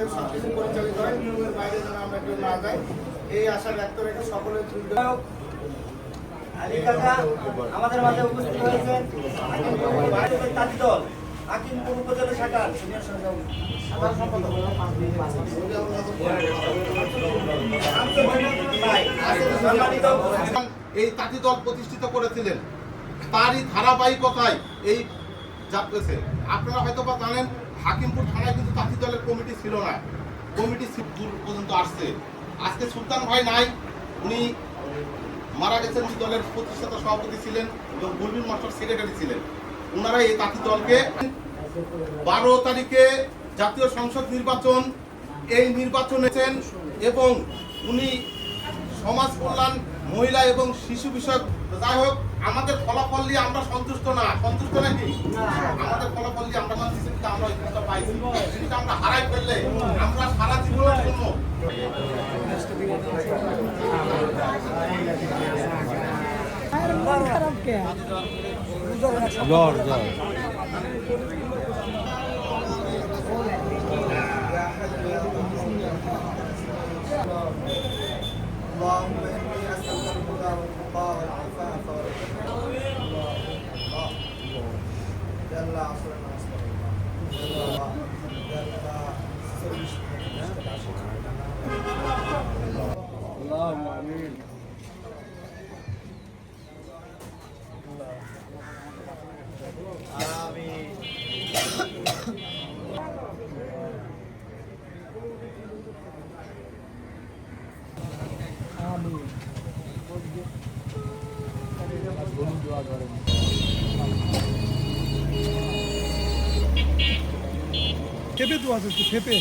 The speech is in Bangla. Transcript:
আমাদের পরিচালিত হয় নিয়মের বাইরে যেন আমরা কেউ না যাই। এই আশা ব্যক্ত রেখে সকলের আমাদের মাঝে উপস্থিত হয়েছেন। তাঁতি দল। এই তাঁতি দল প্রতিষ্ঠিত করেছিলেন। তারই ধারাবাহিকতায় এই যাচ্ছে আপনারা হয়তো বা জানেন, হাকিমপুর থানায় কিন্তু ছিল না। কমিটি দূর পর্যন্ত আসছে। আজকে সুলতান ভাই নাই, উনি মারা গেছেন, উনি দলের প্রতিষ্ঠাতা সভাপতি ছিলেন এবং বুলবিন মাস্টার সেক্রেটারি ছিলেন। ওনারা এই তাঁতি দলকে বারো তারিখে জাতীয় সংসদ নির্বাচন, এই নির্বাচন এবং উনি সমাজ কল্যাণ মহিলা এবং শিশু বিষয়ক যাই হোক আমাদের ফলাফল দিয়ে আমরা সন্তুষ্ট না। সন্তুষ্ট নাকি? আমাদের ফলাফল দিয়ে আমরা আমরা আমরা হারাই ফেললে আমরা সারা জীবনের জন্য والهدى والتقى والعفاف والغنى الله جل عصرنا أصبر الله اللهم امين آمين. آمين. 페페도 왔었어 페페